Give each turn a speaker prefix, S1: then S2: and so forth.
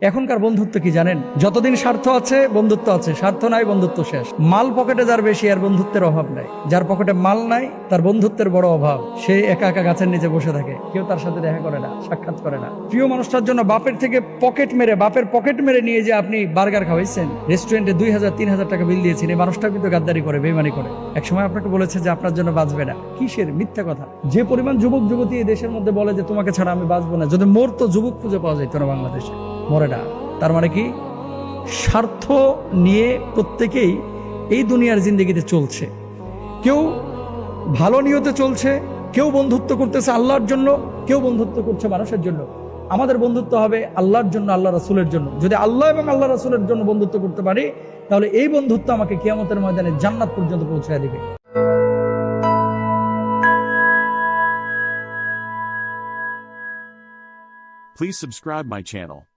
S1: এখনকার বন্ধুত্ব কি জানেন? যতদিন স্বার্থ আছে, বন্ধুত্ব আছে। স্বার্থ নাই, বন্ধুত্ব শেষ। মাল পকেটে যার বেশি, আর বন্ধুত্বের অভাব নাই। যার পকেটে মাল নাই, তার বন্ধুত্বের বড় অভাব। সে একা একা গাছের নিচে বসে থাকে। কেউ তার সাথে দেখা করে না, সাক্ষাৎ করে না। প্রিয় মানুষটার জন্য বাপের থেকে পকেট মেরে, বাপের পকেট মেরে নিয়ে যে আপনি বার্গার খাওয়াইছেন, রেস্টুরেন্টে দুই হাজার, তিন হাজার টাকা বিল দিয়েছেন, এই মানুষটা কিন্তু গাদ্দারি করে বেমানি করে। একসময় আপনাকে বলেছে যে আপনার জন্য বাঁচবে না। কিসের? মিথ্যা কথা। যে পরিমাণ যুবক যুবতী এই দেশের মধ্যে বলে যে তোমাকে ছাড়া আমি বাঁচবো না, যদি মোর তো যুবক খুঁজে পাওয়া যেত না বাংলাদেশে। মরে না। তার মানে কি? স্বার্থ নিয়ে প্রত্যেকেই এই দুনিয়ার জিন্দগিতে চলছে। কেউ ভালো নিয়তে চলছে, কেউ বন্ধুত্ব করতেছে আল্লাহর জন্য, কেউ বন্ধুত্ব করছে মানুষের জন্য। আমাদের বন্ধুত্ব হবে আল্লাহর জন্য, আল্লাহ রাসুলের জন্য। যদি আল্লাহ এবং আল্লাহ রাসুলের জন্য বন্ধুত্ব করতে পারি, তাহলে এই বন্ধুত্ব আমাকে কিয়ামতের ময়দানে জান্নাত পর্যন্ত পৌঁছায় দিবে।
S2: Please subscribe my channel.